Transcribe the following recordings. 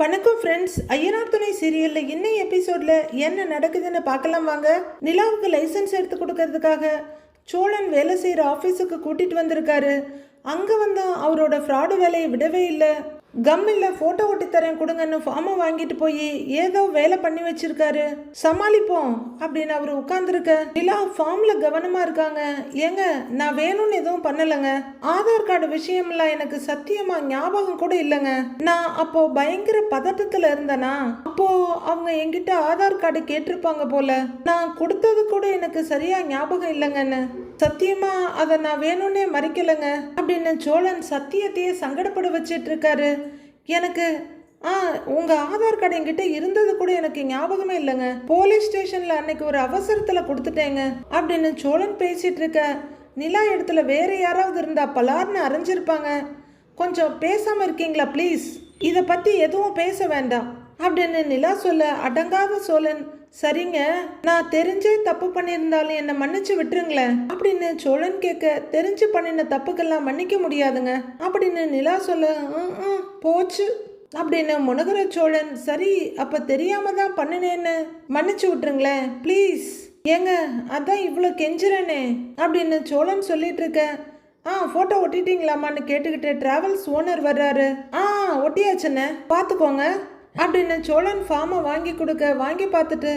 வணக்கம் ஃப்ரெண்ட்ஸ் ஐயனார் துணை சீரியலில் இன்னும் எபிசோடில் என்ன நடக்குதுன்னு பார்க்கலாம் வாங்க. நிலாவுக்கு லைசன்ஸ் எடுத்து கொடுக்கறதுக்காக சோழன் வேலை செய்கிற ஆஃபீஸுக்கு கூட்டிகிட்டு வந்திருக்காரு. அங்கே வந்தோம் அவரோட ஃப்ராடு வேலையை விடவே இல்லை. கம் இல்லை ஃபோட்டோ ஒட்டி தரேன் கொடுங்கன்னு ஃபார்மை வாங்கிட்டு போய் ஏதோ வேலை பண்ணி வச்சிருக்காரு. சமாளிப்போம் அப்படின்னு அவர் உட்காந்துருக்க நிலா ஃபார்மில் கவனமாக இருக்காங்க. ஏங்க நான் வேணும்னு எதுவும் பண்ணலைங்க. ஆதார் கார்டு விஷயம்லாம் எனக்கு சத்தியமாக ஞாபகம் கூட இல்லைங்க. நான் அப்போ பயங்கர பதட்டத்தில் இருந்தேனா? அப்போ அவங்க என்கிட்ட ஆதார் கார்டு கேட்டிருப்பாங்க போல. நான் கொடுத்தது கூட எனக்கு சரியாக ஞாபகம் இல்லைங்கன்னு. சத்தியமா அதை நான் வேணும்னே மறைக்கலைங்க அப்படின்னு சோழன் சத்தியத்தையே சங்கடப்பட வச்சிட்டு இருக்காரு எனக்கு ஆ உங்கள் ஆதார் கார்டு என்கிட்ட இருந்தது கூட எனக்கு ஞாபகமே இல்லைங்க. போலீஸ் ஸ்டேஷனில் அன்னைக்கு ஒரு அவசரத்தில் கொடுத்துட்டேங்க அப்படின்னு சோழன் பேசிகிட்டு இருக்க நிலா இடத்துல வேறு யாராவது இருந்தா பலார்னு அரைஞ்சிருப்பாங்க. கொஞ்சம் பேசாமல் இருக்கீங்களா ப்ளீஸ்? இதை பற்றி எதுவும் பேச வேண்டாம் அப்படின்னு நிலா சொல்ல அடங்காத சோழன் சரிங்க. நான் தெரிஞ்சே தப்பு பண்ணியிருந்தாலும் என்னை மன்னிச்சு விட்டுருங்களேன். அப்படின்னு சோழன் கேட்க தெரிஞ்சு பண்ணின தப்புக்கெல்லாம் மன்னிக்க முடியாதுங்க. அப்படின்னு நிலா சொல்ல போச்சு. அப்படின்னு முனகர சோழன் சரி அப்ப தெரியாம தான் பண்ணினேன்னு மன்னிச்சு விட்டுருங்களேன் ப்ளீஸ். ஏங்க அதான் இவ்வளோ கெஞ்சுறேனே. அப்படின்னு சோழன் சொல்லிட்டு இருக்க ஆ ஃபோட்டோ ஒட்டிட்டீங்களாமான்னு கேட்டுக்கிட்டு டிராவல்ஸ் ஓனர் வர்றாரு. ஆ ஒட்டியாச்சுண்ணே பார்த்துக்கோங்க. அப்படின்னு சோழன் ஃபார்மை வாங்கி கொடுக்க வாங்கி பார்த்துட்டு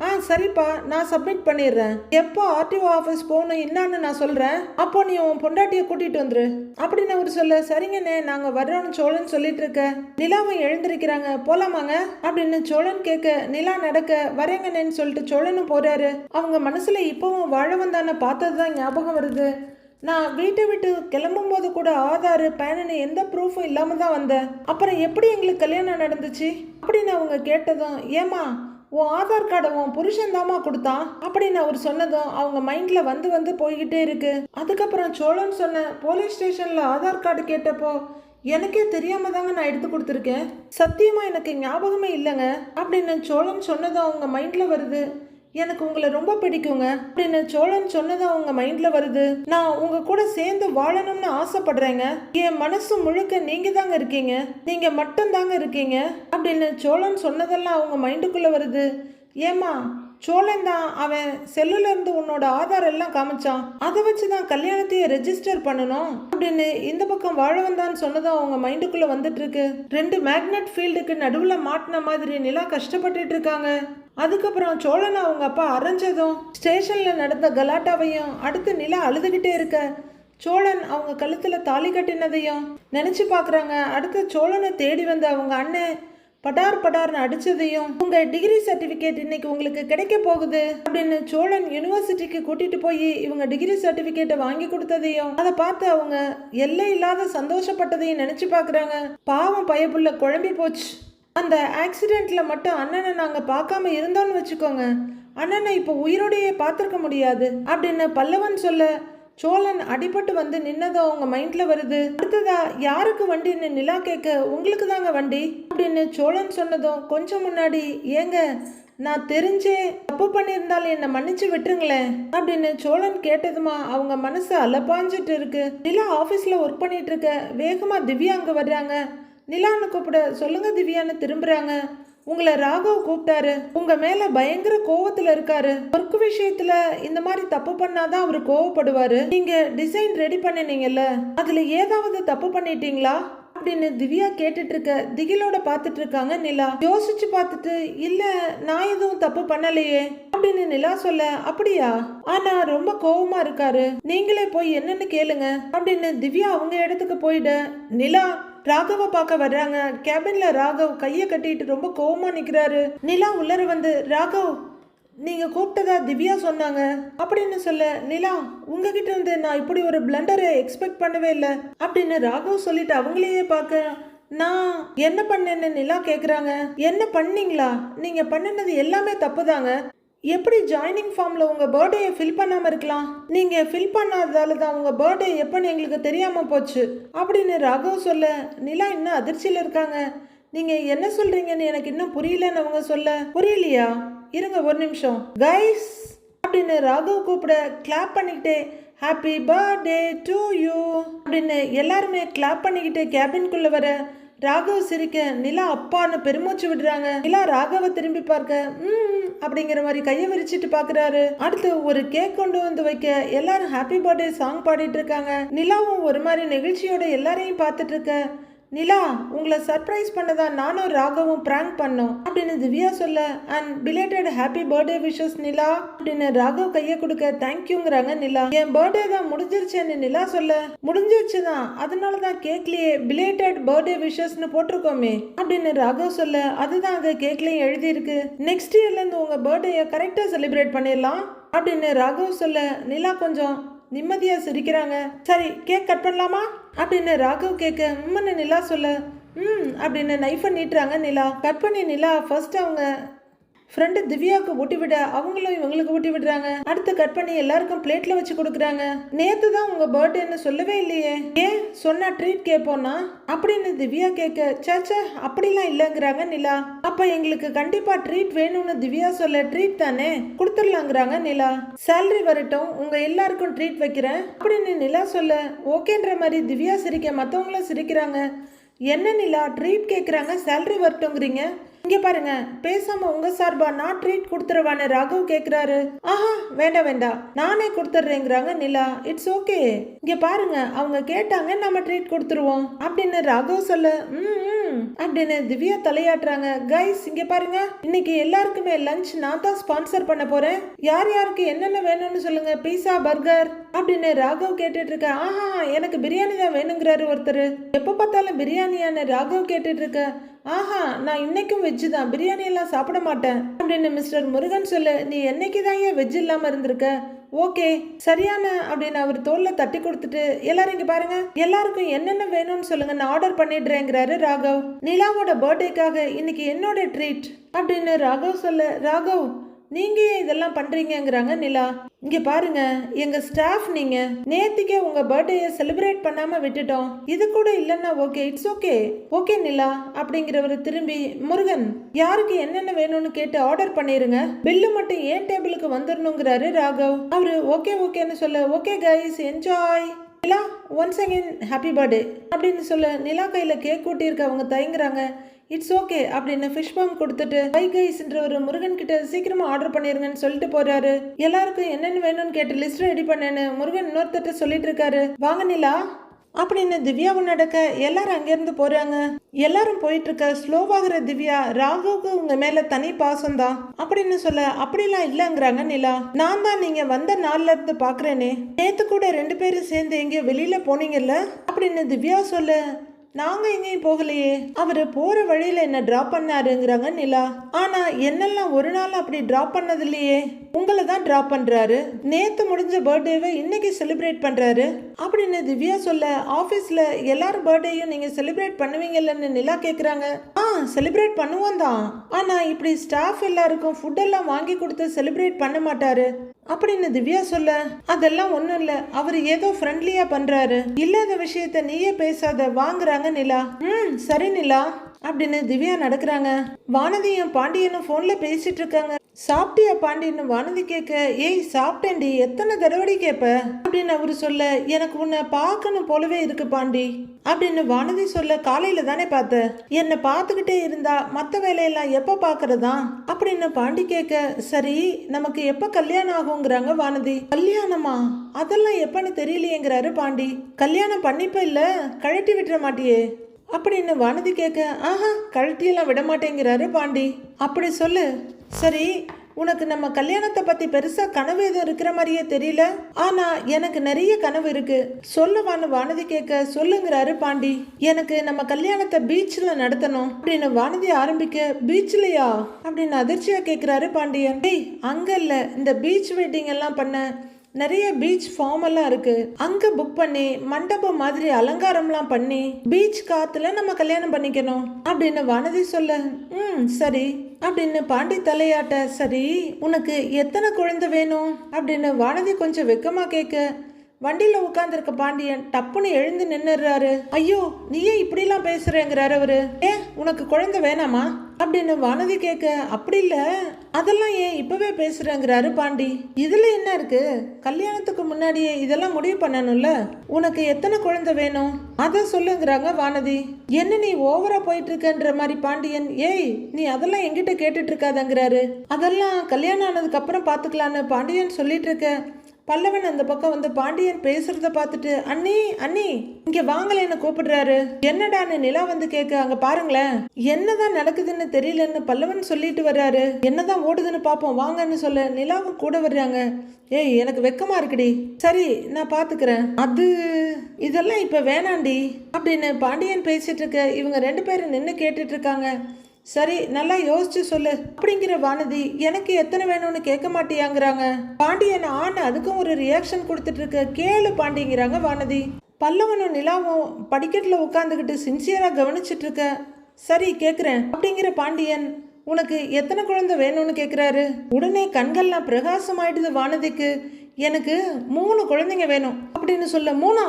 ஆ சரிப்பா நான் சப்மிட் பண்ணிடுறேன். எப்போ ஆர்டிஓ ஆஃபீஸ் போகணும் என்னான்னு நான் சொல்கிறேன் அப்போ நீ உன் பொண்டாட்டியை கூட்டிகிட்டு வந்துரு. அப்படின்னு அவர் சொல்ல சரிங்கண்ணே நாங்கள் வர்றோம்னு சோழன் சொல்லிட்டு இருக்க. நிலாவை எழுந்திருக்கிறாங்க போலாமாங்க? அப்படின்னு சோழன் கேட்க நிலா நடக்க வரேங்கண்ணேன்னு சொல்லிட்டு சோழனும் போறாரு. அவங்க மனசுல இப்போவும் வாழ வந்தான பார்த்தது தான் ஞாபகம் வருது. நான் வீட்டை விட்டு கிளம்பும் போது கூட ஆதார் பேனு எந்த ப்ரூஃபும் இல்லாம தான் வந்தேன். அப்புறம் எப்படி எங்களுக்கு கல்யாணம் நடந்துச்சு? அப்படின்னு அவங்க கேட்டதும் ஏமா உன் ஆதார் கார்டை உன் புருஷன் தாமா கொடுத்தான்? அப்படின்னு அவர் சொன்னதும் அவங்க மைண்ட்ல வந்து வந்து போய்கிட்டே இருக்கு. அதுக்கப்புறம் சோழன் சொன்ன போலீஸ் ஸ்டேஷன்ல ஆதார் கார்டு கேட்டப்போ எனக்கே தெரியாம தாங்க நான் எடுத்து கொடுத்துருக்கேன். சத்தியமா எனக்கு ஞாபகமே இல்லைங்க. அப்படின்னு சோழன் சொன்னதும் அவங்க மைண்ட்ல வருது எனக்கு உங்களை ரொம்ப பிடிக்குங்க. அப்படின்னு சோழன் சொன்னதும் அவங்க மைண்ட்ல வருது. நான் உங்க கூட சேர்ந்து வாழணும்னு ஆசைப்படுறேங்க. என் மனசு முழுக்க நீங்க தாங்க இருக்கீங்க. நீங்க மட்டும் தாங்க இருக்கீங்க. அப்படின்னு சோழன் சொன்னதெல்லாம் அவங்க மைண்டுக்குள்ள வருது. ஏமா சோழன் தான் அவன் செல்லுல இருந்து உன்னோட ஆதார் எல்லாம் காமிச்சான். அதை வச்சு தான் கல்யாணத்தையே ரெஜிஸ்டர் பண்ணணும். அப்படின்னு இந்த பக்கம் வாழ வந்தான்னு சொன்னதும் அவங்க மைண்டுக்குள்ள வந்துட்டு இருக்கு. ரெண்டு மேக்னெட் ஃபீல்டுக்கு நடுவுல மாட்டின மாதிரி நிலா கஷ்டப்பட்டுட்டு இருக்காங்க. அதுக்கப்புறம் சோழன் அவங்க அப்பா அரைஞ்சதும் ஸ்டேஷனில் நடந்த கலாட்டாவையும் அடுத்து நிலா அழுதுகிட்டே இருக்க. சோழன் அவங்க கழுத்தில் தாலி கட்டினதையும் நினச்சி பார்க்குறாங்க அடுத்து சோழனை தேடி வந்த அவங்க அண்ணன் படார் படார்னு அடித்ததையும் உங்கள் டிகிரி சர்டிஃபிகேட் இன்னைக்கு உங்களுக்கு கிடைக்க போகுது அப்படின்னு சோழன் யூனிவர்சிட்டிக்கு கூட்டிகிட்டு போய் இவங்க டிகிரி சர்டிஃபிகேட்டை வாங்கி கொடுத்ததையும் அதை பார்த்து அவங்க எல்லை இல்லாத சந்தோஷப்பட்டதையும் நினச்சி பார்க்குறாங்க பாவம் பயப்புள்ள குழம்பி போச்சு. அந்த ஆக்சிடெண்ட்டில் மட்டும் அண்ணனை நாங்கள் பார்க்காம இருந்தோன்னு வச்சுக்கோங்க. அண்ணனை இப்போ உயிரோடையே பார்த்துருக்க முடியாது. அப்படின்னு பல்லவன் சொல்ல சோழன் அடிபட்டு வந்து நின்னதோ அவங்க மைண்டில் வருது. அடுத்ததா யாருக்கு வண்டின்னு நிலா கேட்க உங்களுக்கு தாங்க வண்டி? அப்படின்னு சோழன் சொன்னதும் கொஞ்சம் முன்னாடி ஏங்க நான் தெரிஞ்சே தப்பு பண்ணியிருந்தாலும் என்னை மன்னிச்சு விட்டுருங்களேன். அப்படின்னு சோழன் கேட்டதுமா அவங்க மனசு அலப்பாஞ்சிட்டு இருக்கு. நிலா ஆஃபீஸில் ஒர்க் பண்ணிட்டு இருக்க வேகமாக திவ்யா அங்கே வர்றாங்க. நிலான்னு கூப்பிட. சொல்லுங்க திவ்யான்னு திரும்புறாங்க. உங்களை ராகவ் கூப்பிட்டாரு. உங்க மேல பயங்கர கோவத்துல இருக்காரு. ஒர்க் விஷயத்துல இந்த மாதிரி தப்பு பண்ணாதான் அவரு கோவப்படுவாரு. நீங்க டிசைன் ரெடி பண்ணினீங்கல்ல அதுல ஏதாவது தப்பு பண்ணிட்டீங்களா? அப்படின்னு திவ்யா கேட்டுட்டு இருக்க திகிலோட பார்த்துட்டு இருக்காங்க நிலா. யோசிச்சு பார்த்துட்டு இல்ல நான் எதுவும் தப்பு பண்ணலையே அப்படின்னு நிலா சொல்ல அப்படியா? ஆனா ரொம்ப கோவமா இருக்காரு. நீங்களே போய் என்னன்னு கேளுங்க அப்படின்னு திவ்யா அவங்க இடத்துக்கு போயிட. நிலா ராகவை பார்க்க வர்றாங்க. கேபின்ல ராகவ் கையை கட்டிட்டு ரொம்ப கோவமா நிக்கிறாரு. நிலா உள்ளர வந்து ராகவ் நீங்க கூப்பிட்டதா திவ்யா சொன்னாங்க. அப்படின்னு சொல்ல நிலா உங்ககிட்ட இருந்து நான் இப்படி ஒரு பிளண்டரை எக்ஸ்பெக்ட் பண்ணவே இல்லை. அப்படின்னு ராகவ் சொல்லிட்டு அவங்களையே பார்க்க நான் என்ன பண்ணேன்னு நிலா கேக்குறாங்க. என்ன பண்ணீங்களா? நீங்க பண்ணினது எல்லாமே தப்பு தாங்க எப்படி ஜாயினிங் ஃபார்மில் உங்கள் பர்த்டேயை ஃபில் பண்ணாமல் இருக்கலாம்? நீங்கள் ஃபில் பண்ணாததால தான் உங்கள் பர்த்டே எப்போன்னு எங்களுக்கு தெரியாமல் போச்சு. அப்படின்னு ராகவ் சொல்ல நிலா இன்னும் அதிர்ச்சியில் இருக்காங்க. நீங்கள் என்ன சொல்கிறீங்கன்னு எனக்கு இன்னும் புரியலன்னு அவங்க சொல்ல புரியலையா? இருங்க ஒரு நிமிஷம். கைஸ் அப்படின்னு ராகவ் கூப்பிட கிளாப் பண்ணிக்கிட்டே ஹாப்பி பர்த்டே டு யூ அப்படின்னு எல்லாருமே கிளாப் பண்ணிக்கிட்டு கேபின்குள்ளே வர ராகவ் சிரிக்க நிலா அப்பான்னு பெருமூச்சு விடுறாங்க. நிலா ராகவை திரும்பி பார்க்க ம் அப்படிங்கிற மாதிரி கையை விரிச்சிட்டு பாக்குறாரு. அடுத்து ஒரு கேக் கொண்டு வந்து வைக்க எல்லாரும் ஹாப்பி பர்த்டே சாங் பாடிட்டு இருக்காங்க. நிலாவும் ஒரு மாதிரி நெகிழ்ச்சியோட எல்லாரையும் பார்த்துட்டு இருக்க. நிலா உங்களை சர்ப்ரைஸ் பண்ணதா நானும் ராகவும் பிராங்க் பண்ணோம் அப்படின்னு திவ்யா சொல்ல and belated happy birthday wishes Nila அப்படின்னு ராகவ் கையை கொடுக்க தேங்க்யூங்கிறாங்க நிலா. என் பர்த்டே தான் முடிஞ்சிருச்சுன்னு நிலா சொல்ல முடிஞ்சிருச்சு தான் அதனால தான் கேக்லயே பிலேட்டட் பர்த்டே விஷஸ்னு போட்டிருக்கோமே அப்படின்னு ராகவ் சொல்ல அதுதான் அங்க கேக்லயும் எழுதியிருக்கு நெக்ஸ்ட் இயர்ல இருந்து உங்க பர்த்டேயை கரெக்டா செலிப்ரேட் பண்ணிடலாம் அப்படின்னு ராகவ் சொல்ல நிலா கொஞ்சம் நிம்மதியாக சிரிக்கிறாங்க. சரி கேக் கட் பண்ணலாமா? அப்படின்னு ராகவ் கேட்க உம்மன்னு நிலா சொல்ல. ம் அப்படின்னு நைஃபை நீட்டுறாங்க நிலா. கட் பண்ணி நிலா. ஃபர்ஸ்ட் அவங்க ஃப்ரெண்டு திவ்யாவுக்கு ஊட்டி விட அவங்களும் இவங்களுக்கு ஊட்டி விடுறாங்க. அடுத்து கட் பண்ணி எல்லாருக்கும் பிளேட்ல வச்சு கொடுக்குறாங்க. நேத்து தான் உங்க பர்த்டேன்னு சொல்லவே இல்லையே. ஏன்? சொன்னா ட்ரீட் கேட்போம்னா? அப்படின்னு திவ்யா கேட்க சேச்சே அப்படிலாம் இல்லைங்கிறாங்க நிலா. அப்ப எங்களுக்கு கண்டிப்பா ட்ரீட் வேணும்னு திவ்யா சொல்ல ட்ரீட் தானே? கொடுத்துடலாங்கிறாங்க நிலா. சேலரி வரட்டும் உங்க எல்லாருக்கும் ட்ரீட் வைக்கிறேன் அப்படின்னு நிலா சொல்ல ஓகேன்ற மாதிரி திவ்யா சிரிக்க மற்றவங்களும் சிரிக்கிறாங்க. என்ன நிலா ட்ரீட் கேட்குறாங்க சேலரி வரட்டுங்கிறீங்க இங்கே பாருங்க பேசாம உங்க சார்பா நான் ட்ரீட் கொடுத்துருவான்னு ராகவ் கேக்குறாரு. ஆஹா வேண்டாம் வேண்டாம். நானே கொடுத்துட்றேங்கிறாங்க நிலா. இட்ஸ் ஓகே இங்க பாருங்க அவங்க கேட்டாங்க நம்ம ட்ரீட் கொடுத்துருவோம். அப்படின்னு ராகவ் சொல்ல. ம் ம், அப்படின்னு திவ்யா தலையாட்டுறாங்க. கைஸ் இங்க பாருங்க இன்னைக்கு எல்லாருக்குமே லஞ்ச் நான் தான் ஸ்பான்சர் பண்ண போறேன். யார் யாருக்கு என்னென்ன வேணும்னு சொல்லுங்க பீஸா பர்கர் அப்படின்னு ராகவ் கேட்டுட்டு இருக்க ஆஹா எனக்கு பிரியாணி தான் வேணுங்கிறாரு ஒருத்தர். எப்ப பார்த்தாலும் பிரியாணியான ராகவ் கேட்டுட்டு இருக்க ஆஹா நான் இன்னைக்கும் வெஜ்ஜு தான். பிரியாணி எல்லாம் சாப்பிட மாட்டேன். அப்படின்னு மிஸ்டர் முருகன் சொல்லு நீ என்னைக்கு தான் ஏன் வெஜ் இல்லாமல் இருந்திருக்க? ஓகே சரியான அப்படின்னு அவர் தோலில் தட்டி கொடுத்துட்டு எல்லாரும் இங்கே பாருங்க எல்லாருக்கும் என்னென்ன வேணும்னு சொல்லுங்க நான் ஆர்டர் பண்ணிடுறேங்கிறாரு ராகவ். நிலாவோட பர்த்டேக்காக இன்னைக்கு என்னோட ட்ரீட் அப்படின்னு ராகவ் சொல்ல ராகவ் நீங்க ஏன் இதெல்லாம் பண்றீங்கங்கிறாங்க நிலா. இங்க பாருங்க எங்க ஸ்டாஃப் நீங்க. நேத்திக்கே உங்க பர்த்டேயை செலிப்ரேட் பண்ணாம விட்டுட்டோம். இது கூட இல்லைன்னா okay it's okay okay Nila அப்படிங்கிறவர் திரும்பி முருகன் யாருக்கு என்னென்ன வேணும்னு கேட்டு ஆர்டர் பண்ணிருங்க. பில்லு மட்டும் ஏன் டேபிளுக்கு வந்துடணுங்கிறாரு ராகவ். அவரு ஓகே ஓகேன்னு சொல்ல okay guys enjoy Nila once again happy birthday அப்படின்னு சொல்ல நிலா கையில் கேக் கூட்டியிருக்க அவங்க தயங்குறாங்க. இட்ஸ் ஓகே அப்படின்னு ஃபிஷ் பம்ப் கொடுத்துட்டு பை கைஸ்ன்ற ஒரு முருகன் கிட்ட சீக்கிரமா ஆர்டர் பண்ணிருங்கன்னு சொல்லிட்டு போறாரு. எல்லாருக்கும் என்னென்ன வேணும்னு கேட்டு லிஸ்ட் ரெடி பண்ணேன்னு முருகன் இன்னொருத்தட்ட சொல்லிட்டு இருக்காரு. வாங்க நிலா. அப்படின்னு திவ்யாவும் நடக்க? எல்லாரும் அங்கேருந்து போறாங்க. எல்லாரும் போயிட்டு இருக்க ஸ்லோவாகிற திவ்யா ராகுவுக்கு உங்க மேல தனி பாசம் தான் அப்படின்னு சொல்ல அப்படிலாம் இல்லைங்கிறாங்க நிலா. நான் தான் நீங்க வந்த நாள்ல இருந்து பாக்குறேனே. நேத்து கூட ரெண்டு பேரும் சேர்ந்து எங்கேயோ வெளியில போனீங்கல்ல? அப்படின்னு திவ்யா சொல்ல நாங்கள் எங்கேயும் போகலையே. அவர் போகிற வழியில் என்ன ட்ராப் பண்ணாருங்கிறாங்க நிலா. ஆனால் என்னெல்லாம் ஒரு நாள் அப்படி ட்ராப் பண்ணது இல்லையே உங்களை தான் ட்ராப் பண்ணுறாரு நேற்று முடிஞ்ச பர்த்டேவை இன்னைக்கு செலிப்ரேட் பண்ணுறாரு அப்படின்னு திவ்யா சொல்ல ஆஃபீஸில் எல்லாரும் பர்த்டேயும் நீங்கள் செலிப்ரேட் பண்ணுவீங்கல்லன்னு நிலா கேட்குறாங்க ஆ செலிப்ரேட் பண்ணுவோம் தான். ஆனால் இப்படி ஸ்டாஃப் எல்லாருக்கும் ஃபுட்டெல்லாம் வாங்கி கொடுத்து செலிப்ரேட் பண்ண மாட்டாரு. அப்படின்னு திவ்யா சொல்ல? அதெல்லாம் ஒண்ணும் இல்ல. அவர் ஏதோ ஃப்ரெண்ட்லியா பண்றாரு. இல்லாத விஷயத்த நீயே பேசாத. வாங்குறாங்க நிலா. ம் சரி நிலா. அப்படின்னு திவ்யா நடக்கிறாங்க. வானதியும் பாண்டியனும் ஃபோனில் பேசிட்டு இருக்காங்க. சாப்பிட்டியா பாண்டின்னு வானதி கேட்க ஏய் சாப்பிட்டேன்டி. எத்தனை தடவடி கேட்ப அப்படின்னு அவரு சொல்ல எனக்கு உன்னை பார்க்கணும் போலவே இருக்கு பாண்டி. அப்படின்னு வானதி சொல்ல காலையில தானே பார்த்த. என்னை பார்த்துக்கிட்டே இருந்தா மற்ற வேலையெல்லாம் எப்போ பார்க்கறதா? அப்படின்னு பாண்டி கேட்க சரி நமக்கு எப்போ கல்யாணம் ஆகுங்கிறாங்க வானதி. கல்யாணமா? அதெல்லாம் எப்பன்னு தெரியலையேங்கிறாரு பாண்டி. கல்யாணம் பண்ணிப்ப இல்ல? கழட்டி விட்டுற மாட்டியே. அப்படின்னு வானதி கேட்க ஆஹா கழட்டியெல்லாம் விட மாட்டேங்கிறாரு பாண்டி. அப்படி சொல்லு. சரி உனக்கு நம்ம கல்யாணத்தை பத்தி பெருசா கனவு எதுவும் இருக்கிற மாதிரியே தெரியல? ஆனா எனக்கு நிறைய கனவு இருக்கு. சொல்லவான்னு வானதி கேட்க சொல்லுங்கிறாரு பாண்டி. எனக்கு நம்ம கல்யாணத்தை பீச்ல நடத்தணும். அப்படின்னு வானதி ஆரம்பிக்க பீச்லயா அப்படின்னு அதிர்ச்சியா கேக்குறாரு பாண்டியன். டேய் அங்க இல்ல. இந்த பீச் வெட்டிங் எல்லாம் பண்ண நிறைய பீச் ஃபார்ம் எல்லாம் இருக்கு. அங்க புக் பண்ணி மண்டபம் மாதிரி அலங்காரம்லாம் பண்ணி பீச் காத்துல நம்ம கல்யாணம் பண்ணிக்கணும். அப்படின்னு வானதி சொல்ல ம் சரி. அப்படின்னு பாண்டி தலையாட்ட சரி உனக்கு எத்தனை குழந்தை வேணும்? அப்படின்னு வானதி கொஞ்சம் வெக்கமா கேட்க வண்டியில உட்காந்துருக்க பாண்டியன் டப்புன்னு எழுந்து நின்னுறாரு ஐயோ நீயே இப்படிலாம் பேசுறேங்கிறாரு அவரு. ஏன் உனக்கு குழந்தை வேணாமா? அப்படின்னு வானதி கேட்க அப்படி இல்லை. அதெல்லாம் ஏன் இப்போவே பேசுகிறேங்கிறாரு பாண்டி. இதில் என்ன இருக்குது கல்யாணத்துக்கு முன்னாடியே இதெல்லாம் முடிவு பண்ணணும்ல? உனக்கு எத்தனை குழந்தை வேணும்? அதை சொல்லுங்கிறாங்க வானதி. என்ன நீ ஓவரா போயிட்டு இருக்கன்ற மாதிரி பாண்டியன்? ஏய் நீ அதெல்லாம் என்கிட்ட கேட்டுட்டு இருக்காதங்கிறாரு. அதெல்லாம் கல்யாணம் ஆனதுக்கு அப்புறம் பாத்துக்கலான்னு பாண்டியன் சொல்லிட்டு இருக்க. பல்லவன் அந்த பக்கம் வந்து பாண்டியன் பேசுறத பார்த்துட்டு அண்ணி அண்ணி இங்க வாங்கலைன்னு கூப்பிடுறாரு. என்னடான்னு நிலா வந்து கேட்க அங்க பாருங்களேன். என்னதான் நடக்குதுன்னு தெரியலன்னு பல்லவன் சொல்லிட்டு வர்றாரு. என்னதான் ஓடுதுன்னு பாப்போம் வாங்கன்னு சொல்ல. நிலாவும் கூட வர்றாங்க. ஏய் எனக்கு வெக்கமா இருக்குடி. சரி நான் பாத்துக்கிறேன். அது இதெல்லாம் இப்ப வேணாண்டி அப்படின்னு பாண்டியன் பேசிட்டு இருக்க இவங்க ரெண்டு பேரும் நின்று கேட்டுட்டு இருக்காங்க. சரி நல்லா யோசிச்சு சொல்லு. அப்படிங்கிற வானதி எனக்கு எத்தனை வேணும்னு கேட்க மாட்டியாங்கிறாங்க. பாண்டியன் ஆண் அதுக்கும் ஒரு ரியாக்ஷன் கொடுத்துட்டு இருக்க கேளு பாண்டிங்கிறாங்க வானதி. பல்லவனும் நிலாவும் படிக்கட்டில் உட்காந்துக்கிட்டு சின்சியராக கவனிச்சிட்டு இருக்க சரி கேட்குறேன் அப்படிங்கிற பாண்டியன் உனக்கு எத்தனை குழந்தை வேணும்னு கேட்குறாரு உடனே கண்கள்லாம் பிரகாசமாயிடுது வானதிக்கு. எனக்கு மூணு குழந்தைங்க வேணும். அப்படின்னு சொல்ல மூணா?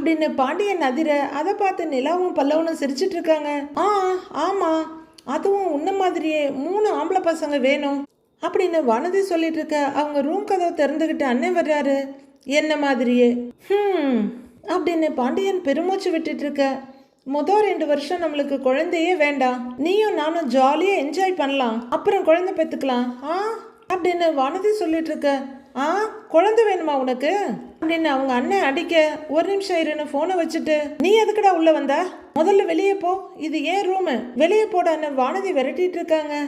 அப்படின்னு பாண்டியன் அதிர அதை பார்த்து நிலாவும் பல்லவனும் சிரிச்சிட்டு இருக்காங்க ஆ ஆமா. அதுவும் உன்ன மாதிரியே மூணு ஆம்பளை பசங்க வேணும் அப்படின்னு வனதி சொல்லிட்டு இருக்க அவங்க ரூம் கதவை திறந்துக்கிட்டு அண்ணன் வர்றாரு. என்ன மாதிரியே? ஹம் அப்படின்னு பாண்டியன் பெருமூச்சு விட்டுட்டு இருக்க மொதல் ரெண்டு வருஷம் நம்மளுக்கு குழந்தையே வேண்டாம். நீயும் நானும் ஜாலியாக என்ஜாய் பண்ணலாம். அப்புறம் குழந்தை பெற்றுக்கலாம் ஆ அப்படின்னு வனதி சொல்லிட்டு இருக்க ஆ குழந்தை வேணுமா உனக்கு? அப்படின்னு அவங்க அண்ணன் அடிக்க ஒரு நிமிஷம் இருன்னு ஃபோனை வச்சுட்டு நீ எதுக்குடா உள்ளே வந்த? முதல்ல வெளியே போ. இது ஏன் ரூமு வெளியே போடான்னு வானதி விரட்டிட்டு இருக்காங்க.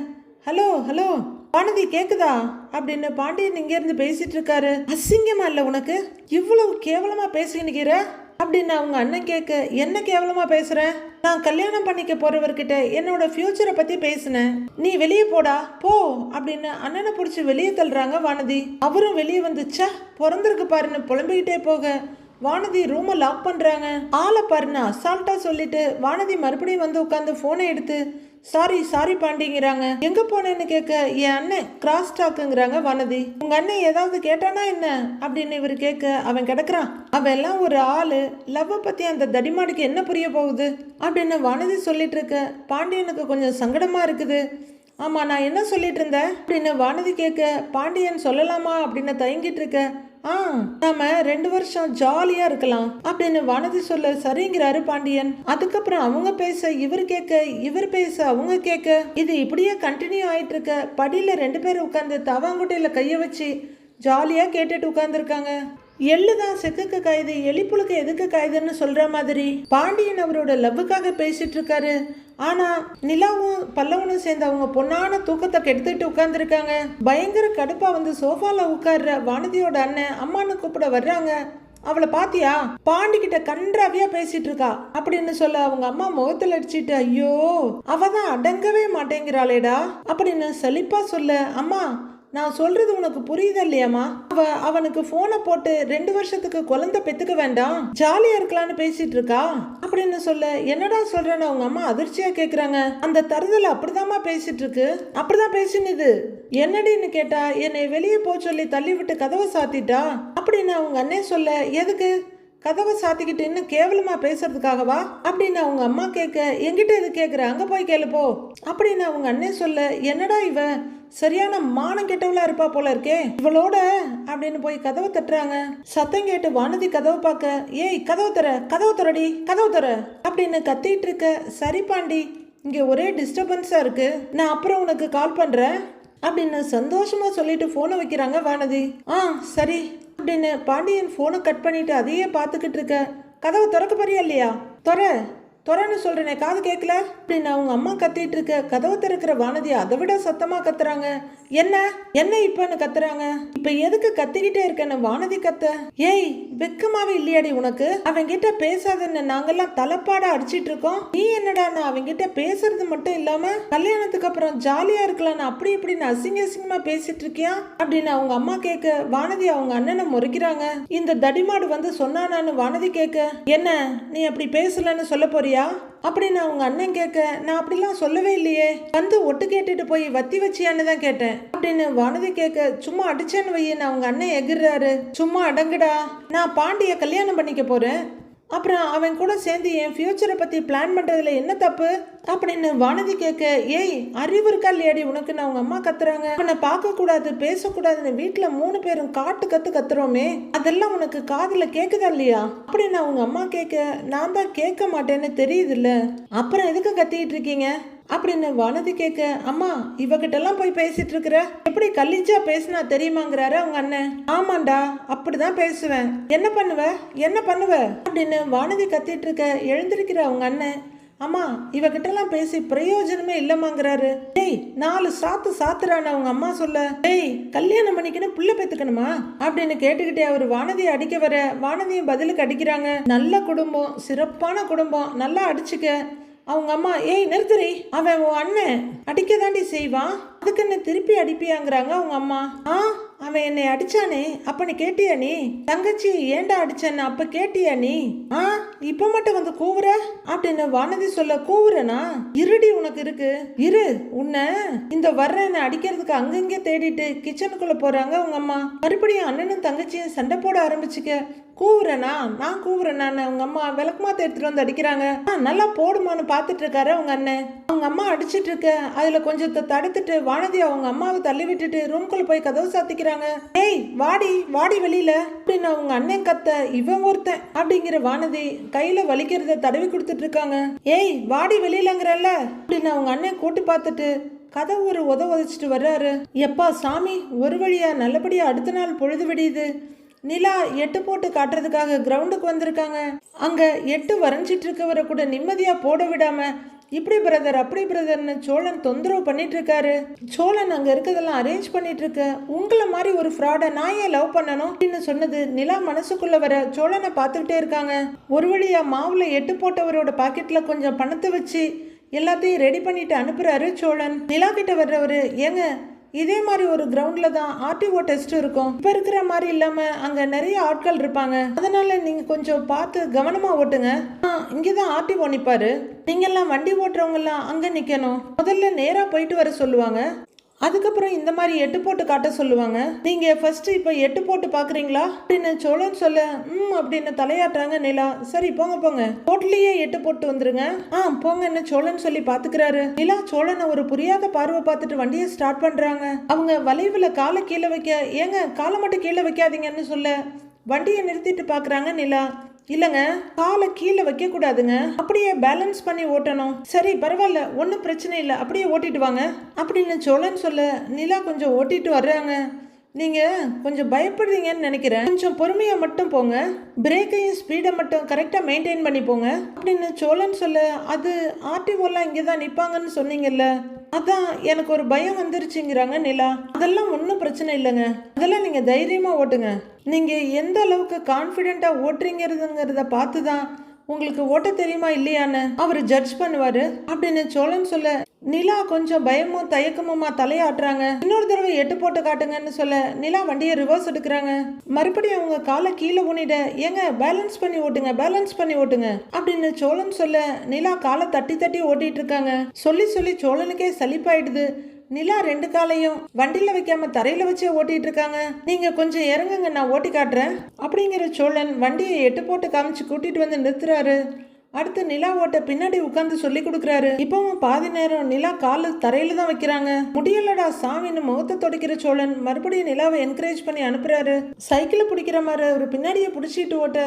ஹலோ ஹலோ வானதி கேக்குதா? அப்படின்னு பாண்டியன் இங்க இருந்து பேசிட்டு இருக்காரு. அசிங்கமா இல்ல உனக்கு? இவ்வளவு கேவலமா பேசிக்கிற அப்படின்னு அவங்க அண்ணன் கேட்க என்ன கேவலமா பேசுறேன் நான் கல்யாணம் பண்ணிக்க போறவர்கிட்ட என்னோட ஃபியூச்சரை பத்தி பேசினேன். நீ வெளியே போடா போ அப்படின்னு அண்ணனை பிடிச்சி வெளியே தள்ளுறாங்க வானதி. அவரும் வெளியே வந்துச்சா பிறந்திருக்கு பாருன்னு புலம்பிக்கிட்டே போக வானதி ரூமை லாக் பண்ணுறாங்க ஆளை பாருன்னு அசால்ட்டாக சொல்லிட்டு வானதி மறுபடியும் வந்து உட்காந்து ஃபோனை எடுத்து சாரி சாரி பாண்டிங்கிறாங்க. எங்க போனேன்னு கேட்க என் அண்ணன் கிராஸ் டாக்குங்கிறாங்க வானதி. உங்க அண்ணன் ஏதாவது கேட்டானா என்ன? அப்படின்னு இவர் கேட்க அவன் கிடக்குறான். அவன் எல்லாம் ஒரு ஆளு. லவ்வை பத்தி அந்த தடிமாடுக்கு என்ன புரிய போகுது? அப்படின்னு வானதி சொல்லிட்டு இருக்க பாண்டியனுக்கு கொஞ்சம் சங்கடமா இருக்குது. ஆமாம் நான் என்ன சொல்லிட்டு இருந்தேன்? அப்படின்னு வானதி கேட்க பாண்டியன் சொல்லலாமா? அப்படின்னு தயங்கிட்டு இருக்க ஆ நாம ரெண்டு வருஷம் ஜாலியா இருக்கலாம் அப்படின்னு வானதி சொல்ல சரிங்கிறாரு பாண்டியன். அதுக்கப்புறம் அவங்க பேச இவர் கேட்க இவர் பேச அவங்க கேட்க. இது இப்படியே கண்டினியூ ஆயிட்டு இருக்க படியில ரெண்டு பேரும் உட்காந்து தவாங்குட்டையில கைய வச்சு ஜாலியா கேட்டுட்டு உட்காந்துருக்காங்க எள்ளுதான் செக்குக்கு காயுது எலிப்புழுக்கு எதுக்கு காயுதுன்னு சொல்ற மாதிரி பாண்டியன் அவரோட லவ்வுக்காக பேசிட்டு இருக்காரு ஆனா நிலாவும் பல்லவனும் சேர்ந்து அவங்க பொண்ணான தூக்கத்தை கெடுத்துட்டு உட்கார்ந்துருக்காங்க. பயங்கர கடுப்பா வந்து சோஃபால உட்கார்ற வானதியோட அண்ணன் அம்மான்னு கூப்பிட வர்றாங்க. அவளை பாத்தியா? பாண்டிக்கிட்ட கன்றாவியா பேசிட்டு இருக்கா. அப்படின்னு சொல்ல அவங்க அம்மா முகத்துல அடிச்சிட்டு ஐயோ அவ தான் அடங்கவே மாட்டேங்கிறாளேடா. அப்படின்னு சலிப்பா சொல்ல அம்மா நான் சொல்றது உனக்கு புரியுது இல்லையாம்மா? அவ அவனுக்கு போனை போட்டு ரெண்டு வருஷத்துக்கு குழந்தை பெத்துக்க வேண்டாம் ஜாலியா இருக்கலான்னு பேசிட்டு இருக்கா? அப்படின்னு சொல்ல என்னடா சொல்றேன்னு அவங்க அம்மா அதிர்ச்சியா கேக்குறாங்க. அந்த தருதல் அப்படிதாம்மா பேசிட்டு இருக்கு. அப்படிதான் பேசினது. என்னடின்னு கேட்டா என்னை வெளியே போக சொல்லி தள்ளி விட்டு கதவை சாத்திட்டா? அப்படின்னு அவங்க அண்ணே சொல்ல எதுக்கு? கதவை சாத்திக்கிட்டு இன்னும் கேவலமா பேசுறதுக்காகவா? அப்படின்னு அவங்க அம்மா கேட்க என்கிட்ட எது கேட்குற அங்கே போய் கேளுப்போ அப்படின்னு அவங்க அண்ணன் சொல்ல என்னடா இவ? சரியான மானம் கெட்டவளா இருப்பா போல இருக்கே. இவளோட? அப்படின்னு போய் கதவை தட்டுறாங்க. சத்தம் கேட்டு வானதி கதவை பார்க்க ஏய் கதவு தர கதவு தரடி கதவு தர அப்படின்னு கத்திட்டு இருக்க சரி பாண்டி இங்கே ஒரே டிஸ்டர்பன்ஸாக இருக்குது நான் அப்புறம் உனக்கு கால் பண்ணுறேன் அப்படின்னு சந்தோஷமா சொல்லிட்டு போனை வைக்கிறாங்க வானதி. ஆ சரி அப்படின்னு பாண்டியன் ஃபோனை கட் பண்ணிட்டு அதையே பார்த்துக்கிட்டு இருக்க. கதவை திறக்க போறியா இல்லையா? துற. துறன்னு சொல்கிறேனே காது கேட்கல அப்படின்னு அவங்க அம்மா கத்திட்டு இருக்க கதவை திறக்கிற வானதி அதை விட சத்தமாக கத்துறாங்க. என்ன? என்ன இப்பன்னு கத்துறாங்க? இப்போ எதுக்கு கத்திக்கிட்டே இருக்கேன்னு வானதி கத்த? ஏய் வெக்கமாவே இல்லையாடி உனக்கு? அவங்க கிட்ட பேசாதன்னு நாங்கெல்லாம் தலைப்பாட அடிச்சிட்டு இருக்கோம். நீ என்னடா நான் அவங்க கிட்ட பேசுறது மட்டும் இல்லாம கல்யாணத்துக்கு அப்புறம் ஜாலியா இருக்கலாம்னு அப்படி இப்படின்னு அசிங்க அசிங்கமா பேசிட்டு இருக்கியா? அப்படின்னு அவங்க அம்மா கேட்க வானதி அவங்க அண்ணனை முறைக்கிறாங்க. இந்த தடிமாடு வந்து சொன்னானான்னு வானதி கேட்க என்ன நீ அப்படி பேசலன்னு சொல்ல போறியா? அப்படின்னு அவங்க அண்ணன் கேட்க நான் அப்படிலாம் சொல்லவே இல்லையே. வந்து ஒட்டு கேட்டுட்டு போய் வத்தி வச்சியான்னு தான் கேட்டேன். அப்படின்னு வானதி கேட்க சும்மா அடிச்சேன்னு வையன்னு அவங்க அண்ணன் எகிர்றாரு. சும்மா அடங்குடா. நான் பாண்டிய கல்யாணம் பண்ணிக்க போறேன். அப்புறம் அவன் கூட சேர்ந்து என் ஃப்யூச்சரை பற்றி பிளான் பண்ணுறதுல என்ன தப்பு? அப்படின்னு வானதி கேட்க ஏய் அறிவு இருக்கா இல்லையாடி உனக்கு நான் அவங்க அம்மா கத்துறாங்க. அவனை பார்க்கக்கூடாது பேசக்கூடாதுன்னு வீட்டில் மூணு பேரும் காட்டு கற்று கத்துறோமே அதெல்லாம் உனக்கு காதில் கேட்குதா இல்லையா? அப்படின்னு அவங்க அம்மா கேட்க நான் தான் கேட்க மாட்டேன்னு தெரியுதுல்ல. அப்புறம் எதுக்கு கத்திக்கிட்டு இருக்கீங்க? அப்படின்னு வானதி கேட்க அம்மா இவகிட்ட போய் பேசிட்டு இருக்கிற எப்படி கல்லிச்சா பேசினா தெரியுமாங்கிறாரு அவங்க அண்ணன். ஆமாண்டா அப்படிதான் பேசுவேன். என்ன பண்ணுவ? என்ன பண்ணுவ? அப்படின்னு வானதி கத்திட்டு இருக்க எழுந்திருக்கிற அவங்க அண்ணன். அம்மா இவகிட்ட பேசி பிரயோஜனமே இல்லம்மாங்கிறாரு டேய் நாலு சாத்து சாத்துறான்னு அவங்க அம்மா சொல்ல. டேய் கல்யாணம் பண்ணிக்கணும் புள்ள பெத்துக்கணுமா? அப்படின்னு கேட்டுக்கிட்டே அவர் வானதியை அடிக்க வர வானதியும் பதிலுக்கு அடிக்கிறாங்க. நல்ல குடும்பம் சிறப்பான குடும்பம். நல்லா அடிச்சுக்க. அவங்க அம்மா ஏய் நிறுத்துறி அவன் உன் அண்ணன். அடிக்க தாண்டி செய்வான். அதுக்கு என்ன திருப்பி அடிப்பியாங்கிறாங்க அவங்க அம்மா. ஆ அவன் என்னை அடிச்சானே. அப்ப நீ கேட்டியா நீ? தங்கச்சி ஏண்டா அடிச்சேன்னு அப்ப கேட்டியா நீ? ஆ இப்ப மட்டும் வந்து கூவுற? அப்படின்னு வானதி சொல்ல கூவுறனா? இருடி உனக்கு இருக்கு. இரு உன்னை. இந்த வர்ற என்ன அடிக்கிறதுக்கு அங்கங்கே தேடிட்டு கிச்சனுக்குள்ள போறாங்க உங்க அம்மா. மறுபடியும் அண்ணனும் தங்கச்சியும் சண்டை போட ஆரம்பிச்சுக்க. கூவுறனா? நான் கூவுறேனான்னு அவங்க அம்மா விளக்குமாத்த எடுத்துட்டு வந்து அடிக்கிறாங்க. ஆ, நல்லா போடுமான்னு பார்த்துட்டு இருக்காரு அவங்க அண்ணன். அவங்க அம்மா அடிச்சிட்டு இருக்க. அதுல கொஞ்சத்தை தடுத்துட்டு வானதி அவங்க அம்மாவை தள்ளி விட்டுட்டு ரூம்குள்ள போய் கதவு சாத்திக்கிறாங்க. ஏய் வாடி வாடி வெளியில. அப்படின்னு அவங்க அண்ணன் கத்த இவன் ஒருத்தன் அப்படிங்கிற வானதி கையில வலிக்கிறத தடவி கொடுத்துட்டு இருக்காங்க ஏய் வாடி வெளியிலங்கிறல்ல அப்படின்னு அவங்க அண்ணன் கூட்டு பார்த்துட்டு கதை ஒரு உத உதச்சிட்டு வர்றாரு. எப்பா சாமி ஒரு வழியா நல்லபடியா அடுத்த நாள் பொழுது விடியுது. நிலா எட்டு போட்டு காட்டுறதுக்காக கிரவுண்டுக்கு வந்திருக்காங்க. அங்க எட்டு வரைஞ்சிட்டு இருக்கவரை கூட நிம்மதியா போட விடாம இப்படி பிரதர் அப்படி பிரதர்னு சோழன் தொந்தரவு பண்ணிட்டு இருக்காரு சோழன் அங்க இருக்கிறதெல்லாம் அரேஞ்ச் பண்ணிட்டு இருக்க உங்களை மாதிரி ஒரு ஃப்ராடை நான் ஏன் லவ் பண்ணணும்? அப்படின்னு சொன்னது நிலா மனசுக்குள்ள வர சோழனை பார்த்துக்கிட்டே இருக்காங்க. ஒரு வழியா மாவுல எட்டு போட்டவரோட பாக்கெட்ல கொஞ்சம் பணத்தை வச்சு எல்லாத்தையும் ரெடி பண்ணிட்டு அனுப்புறாரு சோழன். நிலா கிட்ட வர்றவரு ஏங்க இதே மாதிரி ஒரு கிரவுண்ட்ல தான் ஆர்டிஓ டெஸ்ட் இருக்கும். இப்ப இருக்கிற மாதிரி இல்லாம அங்க நிறைய ஆட்கள் இருப்பாங்க. அதனால நீங்க கொஞ்சம் பார்த்து கவனமா ஓட்டுங்க. ஆ, இங்கதான் ஆர்டிஓ நிப்பாரு. நீங்க எல்லாம் வண்டி ஓட்டுறவங்க எல்லாம் அங்க நிக்கணும். முதல்ல நேரா போயிட்டு வர சொல்லுவாங்க. அதுக்கப்புறம் இந்த மாதிரி எட்டு போட்டு காட்ட சொல்லுவாங்க. நீங்க ஃபர்ஸ்ட் இப்போ எட்டு போட்டு பாக்குறீங்களா? அப்படின்னு சோழன் சொல்ல ம் அப்படின்னு தலையாட்டுறாங்க நிலா. சரி போங்க போங்க. போட்லயே எட்டு போட்டு வந்துருங்க. ஆ போங்கன்னு சோழன் சொல்லி பாத்துக்கிறாரு. நிலா சோழனை ஒரு புரியாத பார்வை பார்த்துட்டு வண்டியை ஸ்டார்ட் பண்றாங்க. அவங்க வளைவுல காலை கீழே வைக்க ஏங்க காலை மட்டும் கீழே வைக்காதீங்கன்னு சொல்ல வண்டியை நிறுத்திட்டு பாக்குறாங்க நிலா. இல்லைங்க காலை கீழே வைக்க கூடாதுங்க. அப்படியே பேலன்ஸ் பண்ணி ஓட்டணும். சரி பரவாயில்ல ஒன்றும் பிரச்சனை இல்லை. அப்படியே ஓட்டிட்டு வாங்க. அப்படின்னு சொல்லன்னு சொல்ல நிலா கொஞ்சம் ஓட்டிட்டு வர்றாங்க. நீங்கள் கொஞ்சம் பயப்படுறீங்கன்னு நினைக்கிறேன். கொஞ்சம் பொறுமையாக மட்டும் போங்க. பிரேக்கையும் ஸ்பீடை மட்டும் கரெக்டாக மெயின்டைன் பண்ணி போங்க. அப்படின்னு சோழன் சொல்ல அது ஆர்டிஓலாம் இங்கே தான் நிற்பாங்கன்னு சொன்னீங்கல்ல? அதான் எனக்கு ஒரு பயம் வந்துருச்சுங்கிறாங்க நிலா. அதெல்லாம் ஒன்றும் பிரச்சனை இல்லைங்க. அதெல்லாம் நீங்கள் தைரியமாக ஓட்டுங்க. நீங்கள் எந்த அளவுக்கு கான்ஃபிடெண்ட்டாக ஓட்டுறீங்கிறதுங்கிறத பார்த்து தான் உங்களுக்கு ஓட்ட தெரியுமா இல்லையான்னு அவர் ஜட்ஜ் பண்ணுவார். அப்படின்னு சோழன் சொல்ல நிலா கொஞ்சம் பயமும் தயக்கமுமா தலையாட்டுறாங்க. இன்னொரு தடவை எட்டு போட்டு காட்டுங்கன்னு சொல்ல நிலா வண்டியை ரிவர்ஸ் எடுக்கிறாங்க. மறுபடியும் அவங்க காலை கீழே ஊனிட ஏங்க பேலன்ஸ் பண்ணி ஓட்டுங்க பேலன்ஸ் பண்ணி ஓட்டுங்க அப்படின்னு சோழன் சொல்ல நிலா காலை தட்டி தட்டி ஓட்டிட்டு இருக்காங்க. சொல்லி சொல்லி சோழனுக்கே சலிப்பாயிடுது. நிலா ரெண்டு காலையும் வண்டியில வைக்காம தரையில வச்சே ஓட்டிட்டு இருக்காங்க. நீங்க கொஞ்சம் இறங்குங்க நான் ஓட்டி காட்டுறேன் அப்படிங்கிற சோழன் வண்டியை எட்டு போட்டு காமிச்சு கூட்டிட்டு வந்து நிறுத்துறாரு. அடுத்து நிலா ஓட்ட பின்னாடி உட்காந்து சொல்லி கொடுக்குறாரு. இப்பவும் பாதி நேரம் நிலா காலு தரையில தான் வைக்கிறாங்க. முடியலடா சாமின்னு முகத்தை துடைக்கிற சோழன். மறுபடியும் நிலாவை என்கரேஜ் பண்ணி அனுப்புறாரு. சைக்கிளை பிடிக்கிற மாதிரி ஒரு பின்னாடியே பிடிச்சிட்டு ஓட்ட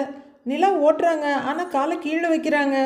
நிலா ஓட்டுறாங்க. ஆனால் காலை கீழே வைக்கிறாங்க.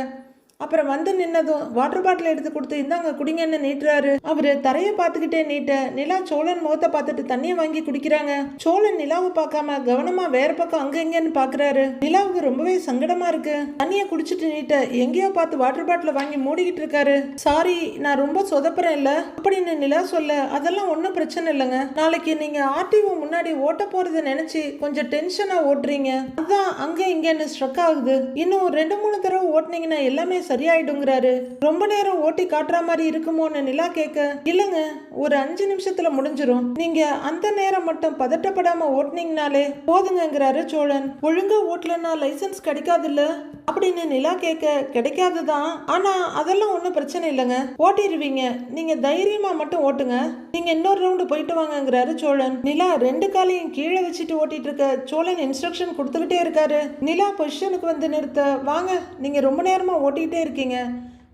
அப்புறம் வந்து நின்னதும் வாட்டர் பாட்டில் எடுத்து கொடுத்து இந்தாங்க குடிங்கன்னு நீட்டுறாரு? அவரு தரையை பார்த்துக்கிட்டே நீட்ட நிலா சோழன் முகத்தை பார்த்துட்டு தண்ணியை வாங்கி குடிக்கிறாங்க. சோழன் நிலாவை பார்க்காம கவனமா வேற பக்கம் அங்க எங்கன்னு பாக்குறாரு நிலாவுக்கு ரொம்பவே சங்கடமா இருக்கு. தண்ணியை குடிச்சிட்டு நீட்ட எங்கேயோ பார்த்து வாட்டர் பாட்டில வாங்கி மூடிக்கிட்டு இருக்காரு. சாரி நான் ரொம்ப சொதப்புறேன் இல்ல. அப்படின்னு நிலா சொல்ல அதெல்லாம் ஒன்றும் பிரச்சனை இல்லைங்க. நாளைக்கு நீங்க ஆர்டிஓ முன்னாடி ஓட்ட போறதை நினைச்சு கொஞ்சம் டென்ஷனா ஓட்டுறீங்க. அதான் அங்க இங்கன்னு ஸ்ட்ரக் ஆகுது. இன்னும் ரெண்டு மூணு தடவை ஓட்டுனீங்கன்னா எல்லாமே சரியாயிடுங்கிறாரு. ரொம்ப நேரம் ஓட்டி காட்டுற மாதிரி இருக்குமோன்னு நிலா கேட்க இல்லைங்க ஒரு அஞ்சு நிமிஷத்துல முடிஞ்சிரும். நீங்க அந்த நேரம் மட்டும் பதட்டப்படாம ஓட்டுனீங்கனாலே போதுங்கிறாரு சோழன். ஒழுங்கா ஓட்டலன்னா லைசன்ஸ் கிடைக்காதுல்ல? அப்படின்னு நிலா கேட்க கிடைக்காதுதான். ஆனா அதெல்லாம் ஒன்றும் பிரச்சனை இல்லைங்க. ஓட்டிடுவீங்க. நீங்க தைரியமா மட்டும் ஓட்டுங்க. நீங்க இன்னொரு ரவுண்டு போயிட்டு வாங்கங்கிறாரு சோழன். நிலா ரெண்டு காலையும் கீழே வச்சுட்டு ஓட்டிட்டு இருக்க சோழன் இன்ஸ்ட்ரக்ஷன் கொடுத்துக்கிட்டே இருக்காரு. நிலா பொசிஷனுக்கு வந்து நிறுத்த வாங்க நீங்க ரொம்ப நேரமா பண்ணிக்கிட்டே இருக்கீங்க.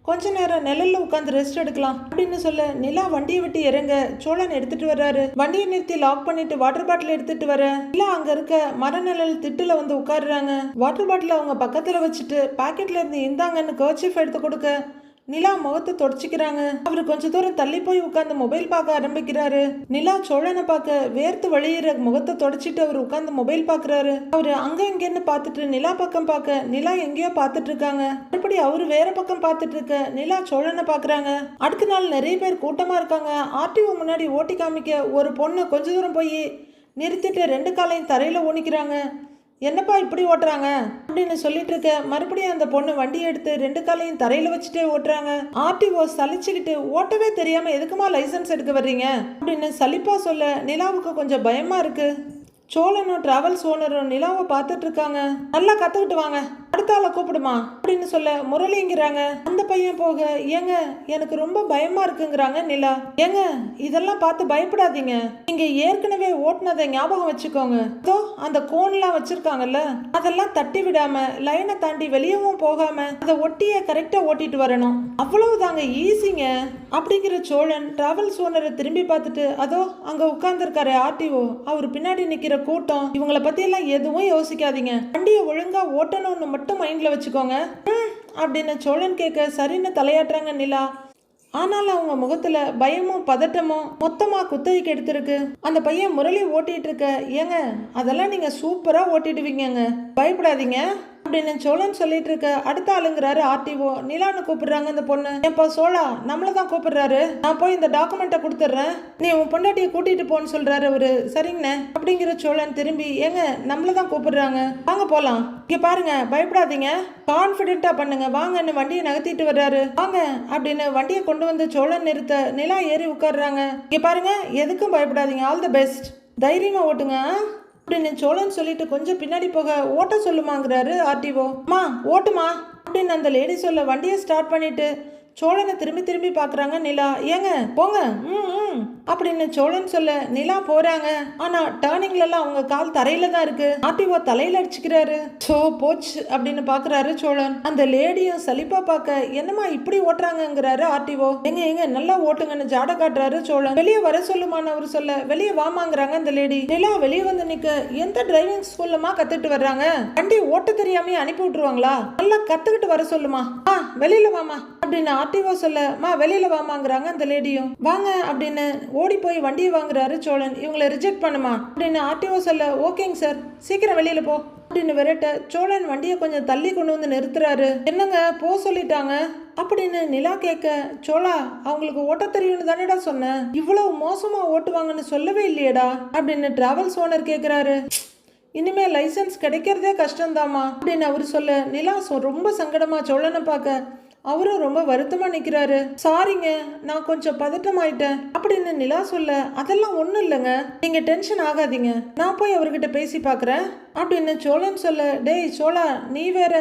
கொஞ்ச நேரம் நிழல்ல உட்காந்து ரெஸ்ட் எடுக்கலாம். அப்படின்னு சொல்ல நிலா வண்டியை விட்டு இறங்க சோழன் எடுத்துட்டு வர்றாரு. வண்டியை நிறுத்தி லாக் பண்ணிட்டு வாட்டர் பாட்டில் எடுத்துட்டு வர நிலா அங்க இருக்க மர நிழல் திட்டுல வந்து உட்காடுறாங்க வாட்டர் பாட்டில் அவங்க பக்கத்துல வச்சுட்டு பாக்கெட்ல இருந்து இந்தாங்கன்னு கர்ச்சிஃப் எடுத்து கொடுக்க நிலா முகத்தை தொடச்சிக்கிறாங்க. அவர் கொஞ்ச தூரம் தள்ளி போய் உட்காந்து மொபைல் பார்க்க ஆரம்பிக்கிறாரு. நிலா சோழனை பார்க்க வேர்த்து வழியிற முகத்தை தொடச்சிட்டு அவர் உட்காந்து மொபைல் பார்க்கறாரு. அவர் அங்க இங்கன்னு பார்த்துட்டு நிலா பக்கம் பார்க்க நிலா எங்கேயோ பார்த்துட்டு இருக்காங்க. மறுபடி அவரு வேற பக்கம் பார்த்துட்டு இருக்க நிலா சோழனை பார்க்கறாங்க. அடுத்த நாள் நிறைய பேர் கூட்டமா இருக்காங்க. ஆர்டிஓ முன்னாடி ஓட்டி காமிக்க ஒரு பொண்ணு கொஞ்ச தூரம் போய் நிறுத்திட்டு ரெண்டு காலையும் தரையில ஊனிக்கிறாங்க. என்னப்பா இப்படி ஓட்டுறாங்க? அப்படின்னு சொல்லிட்டு இருக்க மறுபடியும் அந்த பொண்ணு வண்டி எடுத்து ரெண்டு காலையும் தரையில வச்சுட்டே ஓட்டுறாங்க. ஆர்டிஓ சலிச்சுக்கிட்டு ஓட்டவே தெரியாம எதுக்குமா லைசன்ஸ் எடுக்க வர்றீங்க? அப்படின்னு சலிப்பா சொல்ல நிலாவுக்கு கொஞ்சம் பயமா இருக்கு. சோழனும் டிராவல்ஸ் ஓனரும் நிலாவை பார்த்துட்டு இருக்காங்க. நல்லா கத்துக்கிட்டு வாங்க. அடுத்த ஆளை கூப்பிடுமா? அப்படின்னு சொல்ல முரளிங்கிறாங்க. அந்த பையன் போக ஏங்க எனக்கு ரொம்ப பயமா இருக்குங்கிறாங்க நிலா. ஏங்க இதெல்லாம் பார்த்து பயப்படாதீங்க. நீங்க ஏற்கனவே ஓட்டுனதை ஞாபகம் வச்சுக்கோங்க. அதோ அந்த கோன்லாம் வச்சிருக்காங்கல்ல அதெல்லாம் தட்டி விடாம லைனை தாண்டி வெளியவும் போகாம அதை ஒட்டிய கரெக்டா ஓட்டிட்டு வரணும். அவ்வளவுதாங்க ஈஸிங்க அப்படிங்கிற சோழன் டிராவல்ஸ் ஓனரை திரும்பி பார்த்துட்டு அதோ அங்க உட்கார்ந்துருக்காரு ஆர்டிஓ அவர் பின்னாடி நிக்கிற கூட்டம் இவங்கள பத்தி எல்லாம் எதுவும் யோசிக்காதீங்க. வண்டியை ஒழுங்கா ஓட்டணும்னு மட்டும் மைண்ட்ல வச்சுக்கோங்க. அப்படின்னு சோழன் கேட்க சரின்னு தலையாட்டுறாங்க நிலா? ஆனாலும் அவங்க முகத்துல பயமும் பதட்டமும் மொத்தமா குத்தகைக்கு எடுத்திருக்கு. அந்த பையன் முரளி ஓட்டிட்டு இருக்க. ஏங்க அதெல்லாம் நீங்க சூப்பரா ஓட்டிடுவீங்கங்க. பயப்படாதீங்க. அப்படின்னு சோழன் சொல்லிட்டு இருக்க. அடுத்த ஆளுங்கிறாரு ஆர்டிஓ. நிலான்னு கூப்பிடுறாங்க அந்த பொண்ணு. ஏப்பா சோழா நம்மள தான் கூப்பிடுறாரு. நான் போய் இந்த டாக்குமெண்ட்டை கொடுத்துட்றேன். நீ உன் பொண்டாட்டியை கூட்டிட்டு போன்னு சொல்றாரு அவரு. சரிங்கண்ணே. அப்படிங்கிற சோழன் திரும்பி ஏங்க நம்மள தான் கூப்பிடுறாங்க. வாங்க போலாம். இங்க பாருங்க பயப்படாதீங்க. கான்பிடென்ட்டா பண்ணுங்க. வாங்கன்னு வண்டியை நகர்த்திட்டு வர்றாரு. வாங்க அப்படின்னு வண்டியை கொண்டு வந்து சோழன் நிறுத்த நிலா ஏறி உட்கார்றாங்க. இங்க பாருங்க எதுக்கும் பயப்படாதீங்க. ஆல் தி பெஸ்ட் தைரியமா ஓட்டுங்க அப்படின்னு சோழன் சொல்லிட்டு கொஞ்சம் பின்னாடி போக ஓட்ட சொல்லுமாங்கிறாரு ஆர்டிஓ அம்மா ஓட்டுமா? அப்படின்னு அந்த லேடி சொல்ல வண்டியை ஸ்டார்ட் பண்ணிட்டு சோழனை திரும்பி திரும்பி பார்க்குறாங்க நிலா. ஏங்க போங்க. ம் ம் அப்படின்னு சோழன் சொல்ல நிலா போறாங்க. ஆனா டேர்னிங்லலாம் அவங்க கால் தரையில தான் இருக்கு. ஆர்டிஓ தலையில அடிச்சுக்கிறாரு. சோ போச்சு அப்படின்னு பாக்குறாரு சோழன். அந்த லேடியும் சலிப்பா பார்க்க என்னம்மா இப்படி ஓட்டுறாங்கங்கிறாரு ஆர்டிஓ. எங்க எங்க நல்லா ஓட்டுங்கன்னு ஜாட காட்டுறாரு சோழன். வெளியே வர சொல்லுமான்னு அவர் சொல்ல வெளியே வாமாங்கிறாங்க அந்த லேடி. நிலா வெளியே வந்து நிக்க. எந்த டிரைவிங் ஸ்கூல்லமா கத்துட்டு வர்றாங்க? வண்டி ஓட்ட தெரியாமே அனுப்பி விட்டுருவாங்களா? நல்லா கத்துக்கிட்டு வர சொல்லுமா. ஆ வெளியில வாமா. அப்படின்னு ஆர்டிஓ சொல்ல மா வெளியில வாமாங்கிறாங்க அந்த லேடியும். வாங்க அப்படின்னு ஓடி போய் வண்டியை வாங்குறாரு சோழன். இவங்களை ரிஜெக்ட் பண்ணுமா? அப்படின்னு ஆர்டிஓ சொல்ல ஓகேங்க சார் சீக்கிரம் வெளியில போ. அப்படின்னு விரட்ட சோழன் வண்டியை கொஞ்சம் தள்ளி கொண்டு வந்து நிறுத்துறாரு. என்னங்க போ சொல்லிட்டாங்க? அப்படின்னு நிலா கேட்க சோழா அவங்களுக்கு ஓட்ட தெரியும்னு தானேடா சொன்னேன் இவ்வளவு மோசமா ஓட்டுவாங்கன்னு சொல்லவே இல்லையேடா. அப்படின்னு டிராவல்ஸ் ஓனர் கேட்குறாரு இனிமே லைசென்ஸ் கிடைக்கிறதே கஷ்டம்தாம்மா. அப்படின்னு அவர் சொல்ல நிலா சொ- ரொம்ப சங்கடமா சோழனை பார்க்க. அவரும் ரொம்ப வருத்தமாக நிற்கிறாரு சாரிங்க நான் கொஞ்சம் பதட்டமாயிட்டேன். அப்படின்னு நிலா சொல்ல அதெல்லாம் ஒன்றும் இல்லைங்க. நீங்கள் டென்ஷன் ஆகாதீங்க. நான் போய் அவர்கிட்ட பேசி பார்க்குறேன் அப்படின்னு சோழன் சொல்ல டேய் சோழா நீ வேற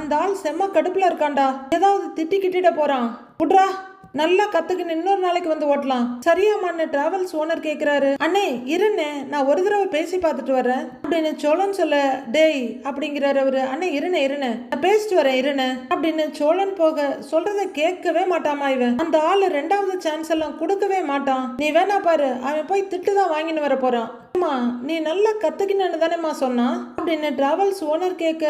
அந்த ஆள் செம்ம கடுப்பில் இருக்கான்டா. ஏதாவது திட்டிக்கிட்டிட போகிறான் புட்ரா நல்லா கத்துக்கின்னு இன்னொரு நாளைக்கு வந்து ஓட்டலாம். சரியாமான்னு டிராவல்ஸ் ஓனர் கேட்கிறாரு அண்ணே இருண்ணே நான் ஒரு தடவை பேசி பார்த்துட்டு வரேன் அப்படின்னு சோழன் சொல்ல டேய் அப்படிங்கிறாரு அவரு. அண்ணே இருண்ணே இருண்ணே நான் பேசிட்டு வரேன் இருண்ணே அப்படின்னு சோழன் போக சொல்றத கேட்கவே மாட்டாமா இவன். அந்த ஆளு ரெண்டாவது சான்ஸ் எல்லாம் கொடுக்கவே மாட்டான். நீ வேணா பாரு அவன் போய் திட்டு தான் வாங்கின்னு வர போறான். அம்மா நீ நல்லா கத்துக்கினு தானேம்மா சொன்னான் அப்படின்னு டிராவல்ஸ் ஓனர் கேட்க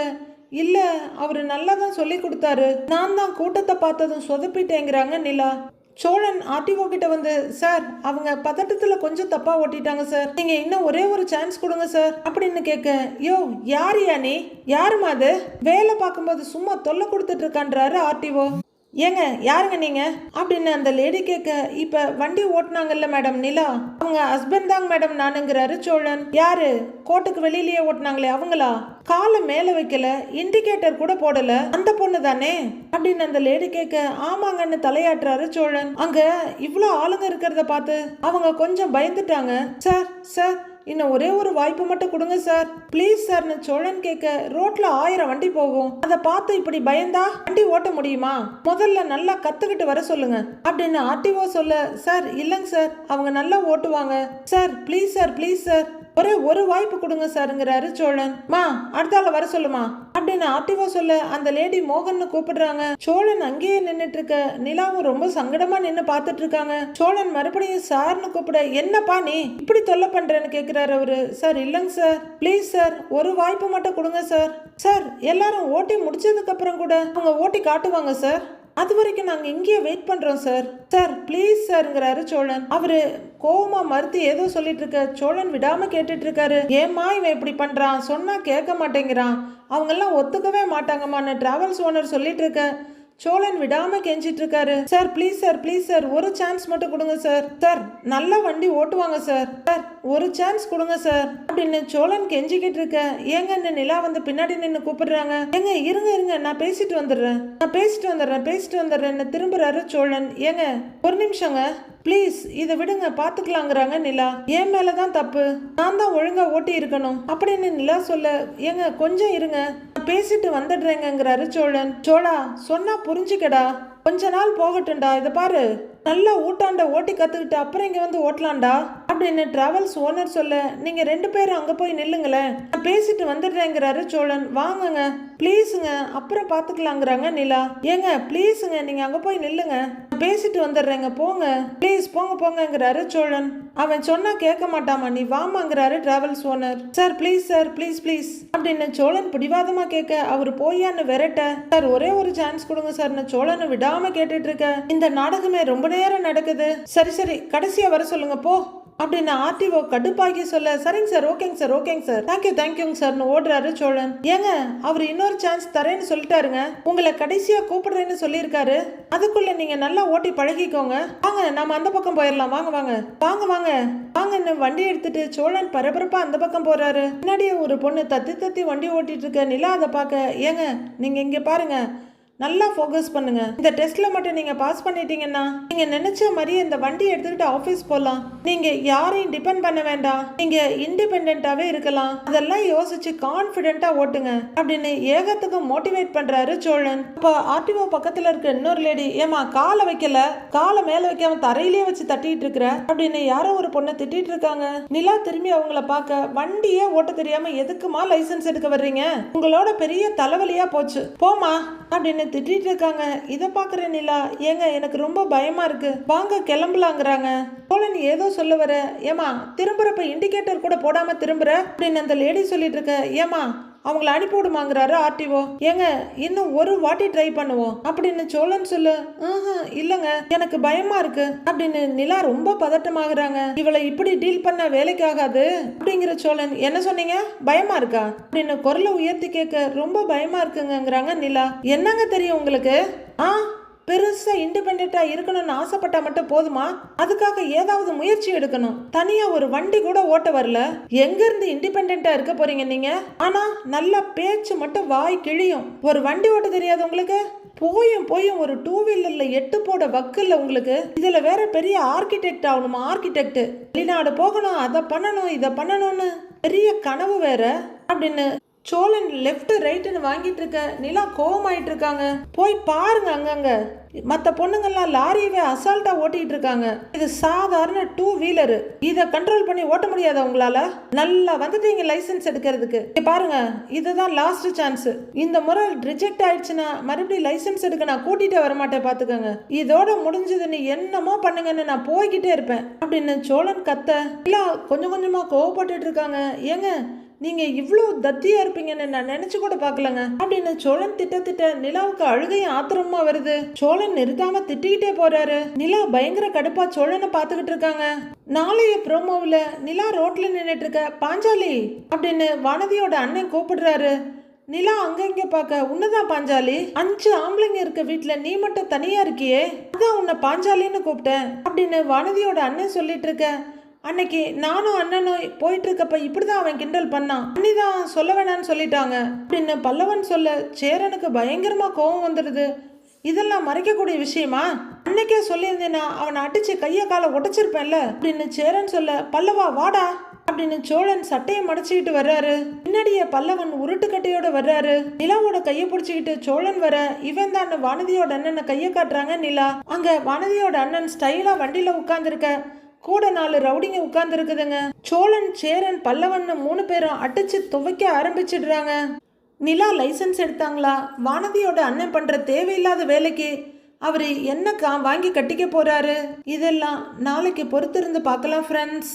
இல்லை அவர் நல்லா தான் சொல்லி கொடுத்தாரு. நான் தான் கூட்டத்தை பார்த்ததும் சொதப்பிட்டேங்கிறாங்க நிலா. சோழன் ஆர்டிஓ கிட்ட வந்து சார் அவங்க பதட்டத்துல கொஞ்சம் தப்பா ஓட்டிட்டாங்க சார். நீங்க இன்னும் ஒரே ஒரு சான்ஸ் கொடுங்க சார் அப்படின்னு கேட்க யோ யாரியா நீ? யாருமா அது? வேலை பார்க்கும்போது சும்மா தொல்லை கொடுத்துட்டு இருக்கான்றாரு ஆர்டிஓ. ஏங்க யாருங்க நீங்க? அப்படின்னு அந்த லேடி கேட்க இப்ப வண்டி ஓட்டினாங்கல்ல மேடம் நிலா. அவங்க ஹஸ்பண்ட் தாங்க மேடம் நானுங்கிறாரு சோழன். யாரு? கோட்டுக்கு வெளியிலேயே ஓட்டுனாங்களே அவங்களா? காலை மேலே வைக்கல இண்டிகேட்டர் கூட போடல. அந்த பொண்ணு தானே? அப்படின்னு அந்த லேடி கேட்க ஆமாங்கன்னு தலையாட்டுறாரு சோழன். அங்க இவ்வளோ ஆளுங்க இருக்கிறத பார்த்து அவங்க கொஞ்சம் பயந்துட்டாங்க. சார் சார் இன்னும் ஒரே ஒரு வாய்ப்பு மட்டும் கொடுங்க சார். ப்ளீஸ் சார்னு சோழன் கேட்க ரோட்ல ஆயிரம் வண்டி போகும். அதை பார்த்து இப்படி பயந்தா வண்டி ஓட்ட முடியுமா? முதல்ல நல்லா கத்துக்கிட்டு வர சொல்லுங்க. அப்படின்னு ஆர்டிஓ சொல்ல சார் இல்லைங்க சார். அவங்க நல்லா ஓட்டுவாங்க. Sir please sir please sir ஒரே ஒரு வாய்ப்பு கொடுங்க சாருங்கிறாரு சோழன். மா அடுத்தால வர சொல்லுமா? அப்படின்னு ஆர்டிஓ சொல்ல அந்த லேடி மோகன் கூப்பிடுறாங்க. சோழன் அங்கேயே நின்னுட்டு இருக்க நிலாவும் ரொம்ப சங்கடமா நின்னு பார்த்துட்டு இருக்காங்க சோழன் மறுபடியும் சார்னு கூப்பிட என்னப்பா நீ? இப்படி தொல்லை பண்றேன்னு கேக்குறாரு அவரு. சார் இல்லைங்க சார். Please sir. ஒரு வாய்ப்பு மட்டும் கொடுங்க சார். சார் எல்லாரும் ஓட்டி முடிச்சதுக்கு அப்புறம் கூட அவங்க ஓட்டி காட்டுவாங்க சார். அது வரைக்கும் நாங்கள் இங்கேயே வெயிட் பண்ணுறோம் சார் சார் ப்ளீஸ் சார்ங்கிறாரு சோழன். அவர் கோவமா மறுத்து ஏதோ சொல்லிட்டு இருக்க சோழன் விடாம கேட்டுட்டு இருக்காரு. ஏம்மா இவன் இப்படி பண்றான்? சொன்னா கேட்க மாட்டேங்கிறான். அவங்கெல்லாம் ஒத்துக்கவே மாட்டாங்கம்மான்னு டிராவல்ஸ் ஓனர் சொல்லிட்டு இருக்க. சோழன் விடாம கெஞ்சிட்டு இருக்காரு sir please sir please sir ஒரு சான்ஸ் மட்டும் கொடுங்க சார் சார் நல்ல வண்டி ஓட்டுவாங்க சார் சார் ஒரு சான்ஸ் கொடுங்க சார் அப்படின்னு சோழன் கெஞ்சிக்கிட்டு இருக்க ஏங்க இந்த நிலா வந்து பின்னாடி நின்று கூப்பிடுறாங்க. ஏங்க இருங்க இருங்க. நான் பேசிட்டு வந்துடுறேன். நான் பேசிட்டு வந்துடுறேன் பேசிட்டு வந்துடுறேன் திரும்புறாரு சோழன். ஏங்க ஒரு நிமிஷங்க. ப்ளீஸ் இதை விடுங்க பாத்துக்கலாங்கிறாங்க நிலா. என் மேலதான் தப்பு. நான் தான் ஒழுங்கா ஓட்டி இருக்கணும். அப்படின்னு நிலா சொல்ல ஏங்க கொஞ்சம் இருங்க. நான் பேசிட்டு வந்துடுறேங்கிறாரு சோழன். சோழா சொன்னா புரிஞ்சுக்கடா. கொஞ்ச நாள் போகட்டும்டா இதை பாரு. நல்லா ஊட்டாண்ட ஓட்டி கத்துக்கிட்டு அப்புறம் இங்க வந்து ஓட்டலாம்டா. அப்படின்னு டிராவல்ஸ் ஓனர் சொல்ல நீங்கள் ரெண்டு பேரும் அங்கே போய் நில்லுங்களேன். நான் பேசிட்டு வந்துடுறேங்கிறாரு சோழன். வாங்குங்க. ப்ளீஸுங்க அப்புறம் பார்த்துக்கலாங்கிறாங்க நிலா. ஏங்க ப்ளீஸுங்க நீங்கள் அங்கே போய் நில்லுங்க. நான் பேசிட்டு வந்துடுறேங்க. போங்க. ப்ளீஸ் போங்க போங்கங்கிறாரு சோழன். அவன் சொன்னா கேட்க மாட்டாமா. நீ வாமாங்கிறாரு travels owner sir please sir please please அப்படின்னு சோழன் பிடிவாதமா கேட்க அவர் போயான்னு விரட்ட. சார் ஒரே ஒரு சான்ஸ் கொடுங்க சார்னு சோழனை விடாம கேட்டுட்டு இருக்க இந்த நாடகமே ரொம்ப நேரம் நடக்குது. சரி சரி. கடைசியா வர சொல்லுங்க. போ. அப்படின்னு ஆர்டிஓ கடுப்பாக்கி சொல்ல சரிங்க சார் ஓகேங்க சார் ஓகேங்க சார். தேங்க்யூ தேங்க்யூங்க சார்னு ஓடுறாரு சோழன். ஏங்க அவர் இன்னொரு சான்ஸ் தரேன்னு சொல்லிட்டாருங்க. உங்களை கடைசியா கூப்பிடுறேன்னு சொல்லியிருக்காரு. அதுக்குள்ள நீங்க நல்லா ஓட்டி பழகிக்கோங்க. வாங்க நாம அந்த பக்கம் போயிடலாம் வாங்க வாங்க. வாங்க வாங்க. வாங்கன்னு வண்டி எடுத்துட்டு சோழன் பரபரப்பா அந்த பக்கம் போறாரு. பின்னாடியே ஒரு பொண்ணு தத்தி தத்தி வண்டி ஓட்டிட்டு இருக்க நிலா அதை பார்க்க ஏங்க நீங்க இங்க பாருங்க. நல்லா ஃபோக்கஸ் பண்ணுங்க. இந்த டெஸ்ட்ல மட்டும் நீங்க பாஸ் பண்ணிட்டீங்கன்னா நீங்க நினைச்ச மாதிரியே இந்த வண்டி எடுத்துக்கிட்டு ஆஃபீஸ் போகலாம் நீங்க யாரையும் டிபெண்ட் பண்ண வேண்டாம். நீங்க இண்டிபெண்டாவே இருக்கலாம். அதெல்லாம் யோசிச்சு கான்பிடென்ட்டா ஓட்டுங்க. அப்படின்னு ஏகத்துக்கு மோட்டிவேட் பண்றாரு சோழன். இப்போ ஆர்டிஓ பக்கத்துல இருக்க இன்னொரு லேடி ஏமா காலை வைக்கல? காலை மேல வைக்காம தரையிலே வச்சு தட்டிட்டு இருக்கிற? அப்படின்னு யாரோ ஒரு பொண்ணை திட்டிட்டு இருக்காங்க. நிலா திரும்பி அவங்கள பார்க்க வண்டியே ஓட்ட தெரியாம எதுக்குமா லைசென்ஸ் எடுக்க வர்றீங்க? உங்களோட பெரிய தலைவலியா போச்சு. போமா அப்படின்னு திட்டிட்டு இருக்காங்க இதை பாக்குற நிலா ஏங்க எனக்கு ரொம்ப பயமா இருக்கு. வாங்க கிளம்பலாங்கிறாங்க. போலன் ஏதோ சொல்ல வர ஏமா திரும்புறப்ப இண்டிகேட்டர் கூட போடாம திரும்புற? அப்படின்னு அந்த லேடி சொல்லிட்டு இருக்க ஏமா அவங்கள அனுப்பி விடுமாங்கிறாரு ஆர்டிஓ. ஏங்க இன்னும் ஒரு வாட்டி ட்ரை பண்ணுவோம். அப்படின்னு சோழன் சொல்லு. "ம்ஹும், இல்லைங்க எனக்கு பயமா இருக்கு. அப்படின்னு நிலா ரொம்ப பதட்டமாகறாங்க. இவளை இப்படி டீல் பண்ண வேலைக்கு ஆகாது அப்படிங்கிற சோழன் என்ன சொன்னீங்க? பயமா இருக்கா? அப்படின்னு குரலை உயர்த்தி கேட்க ரொம்ப பயமா இருக்குங்கங்கிறாங்க நிலா. என்னங்க தெரியும் உங்களுக்கு? ஆ பெருசா இண்டிபெண்டா இருக்கணும்னு ஆசைப்பட்டா மட்டும் போதுமா? அதுக்காக ஏதாவது முயற்சி எடுக்கணும். தனியா ஒரு வண்டி கூட ஓட்ட வரல. எங்க இருந்து இண்டிபெண்டா இருக்க போறீங்க நீங்க? ஆனா நல்ல பேச்சு மட்டும் வாய் கிழியும். ஒரு வண்டி ஓட்ட தெரியாது உங்களுக்கு? போயும் போயும் ஒரு டூ வீலர்ல எட்டு போட வக்கில்ல உங்களுக்கு? இதுல வேற பெரிய ஆர்கிடெக்ட் ஆகணுமா? ஆர்கிடெக்ட் வெளிநாடு போகணும் அதை பண்ணணும் இதை பண்ணணும்னு. பெரிய கனவு வேற. அப்படின்னு சோழன் லெஃப்ட் ரைட்டுன்னு வாங்கிட்டு இருக்க. நிலா கோவமாயிட்டு இருக்காங்க போய் பாருங்க அங்கங்க. மற்ற பொண்ணுங்கள்லாம் லாரியவே அசால்ட்டா ஓட்டிட்டு இருக்காங்க இது சாதாரண டூ வீலரு இதை கண்ட்ரோல் பண்ணி ஓட்ட முடியாதா உங்களால? நல்லா வந்துட்டீங்க லைசென்ஸ் எடுக்கிறதுக்கு. பாருங்க. இதுதான் லாஸ்ட் சான்ஸ் இந்த முறை ரிஜெக்ட் ஆயிடுச்சுன்னா மறுபடியும் லைசென்ஸ் எடுக்க நான் கூட்டிகிட்டே வர மாட்டேன் பாத்துக்கோங்க. இதோட முடிஞ்சது நீ என்னமோ பண்ணுங்கன்னு நான் போய்கிட்டே இருப்பேன். அப்படின்னு சோழன் கத்த. இல்ல கொஞ்சம் கொஞ்சமா கோவப்பட்டுட்டு இருக்காங்க ஏங்க நீங்க இவ்வளோ தத்தியா இருப்பீங்கன்னு நான் நினைச்சு கூட பார்க்கலங்க. அப்படின்னு சோழன் திட்ட திட்ட நிலாவுக்கு அழுகையும் ஆத்திரமா வருது. சோழன் நிறுத்தாம திட்டிக்கிட்டே போறாரு. நிலா பயங்கர கடுப்பா சோழனை பார்த்துக்கிட்டு இருக்காங்க. நாளைய ப்ரோமோவில் நிலா ரோட்ல நின்றுட்டு இருக்க பாஞ்சாலி! அப்படின்னு வானதியோட அண்ணன் கூப்பிடுறாரு. நிலா அங்கங்க பார்க்க உன்னதான் பாஞ்சாலி? அஞ்சு ஆம்பளைங்க இருக்க வீட்டுல நீ மட்டும் தனியா இருக்கியே? அதான் உன்னை பாஞ்சாலின்னு கூப்பிட்டேன். அப்படின்னு வானதியோட அண்ணன் சொல்லிட்டு இருக்க அன்னைக்கு நானும் அண்ணனும் போயிட்டு இருக்கப்ப இப்படிதான் அவன் கிண்டல் பண்ணான். அண்ணி தான் சொல்ல வேணான்னு சொல்லிட்டாங்க. அப்படின்னு பல்லவன் சொல்ல சேரனுக்கு பயங்கரமாக கோபம் வந்துடுது. இதெல்லாம் மறைக்கக்கூடிய விஷயமா? அன்னைக்கே சொல்லியிருந்தேன்னா அவனை அடிச்சு கையை காலை உடைச்சிருப்பேன்ல? அப்படின்னு சேரன் சொல்ல பல்லவா வாடா. அப்படின்னு சோழன் சட்டையை மடிச்சுக்கிட்டு வர்றாரு. பின்னாடியே பல்லவன் உருட்டுக்கட்டையோட வர்றாரு. நிலாவோட கையை பிடிச்சிக்கிட்டு சோழன் வர இவன் தான் வானதியோட அண்ணனை கையை காட்டுறாங்க நிலா. அங்க வானதியோட அண்ணன் ஸ்டைலா வண்டியில உட்காந்துருக்க கூட நாலு ரவுடிங்க உட்கார்ந்து இருக்குதுங்க சோழன் சேரன் பல்லவன் மூணு பேரும் அடிச்சு துவைக்க ஆரம்பிச்சிடுறாங்க. நிலா லைசன்ஸ் எடுத்தாங்களா? வானதியோட அண்ணன் பண்ற தேவையில்லாத வேலைக்கு அவர் என்ன கா வாங்கி கட்டிக்க போறாரு? இதெல்லாம் நாளைக்கு பொறுத்திருந்து பார்க்கலாம் ஃப்ரெண்ட்ஸ்